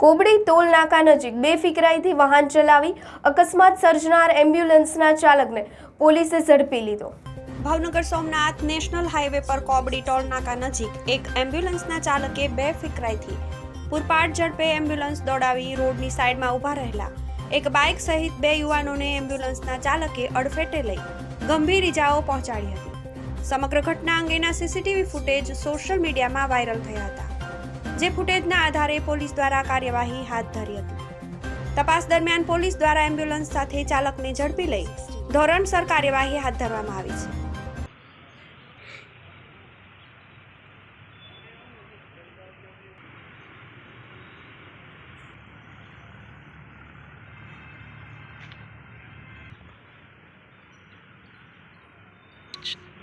Kobdi toll નાકા નજીક બેફિકરાઈથી વાહન ચલાવી અકસ્માત સર્જનાર એમ્બ્યુલન્સના ચાલકને પોલીસે ઝડપી લીધો. ભાવનગર સોમનાથ નેશનલ હાઈવે પર કોબડી ટોલ નાકા નજીક એક એમ્બ્યુલન્સના ચાલકે બે ફિકરાઈથી પૂરપાટ ઝડપે એમ્બ્યુલન્સ દોડાવી રોડની સાઈડમાં ઊભા રહેલા એક બાઇક સહિત બે યુવાનોને એમ્બ્યુલન્સના ચાલકે અડફેટે લઈ ગંભીર ઇજાઓ પહોંચાડી હતી. સમગ્ર ઘટના અંગેના સીસીટીવી ફૂટેજ સોશિયલ મીડિયામાં વાયરલ થયા હતા. જે ફૂટેજના આધારે પોલીસ દ્વારા કાર્યવાહી હાથ ધરી હતી તપાસ દરમિયાન પોલીસ દ્વારા એમ્બ્યુલન્સ સાથે ચાલકને ઝડપી લઈ ધોરણસર કાર્યવાહી હાથ ધરવામાં આવી છે much.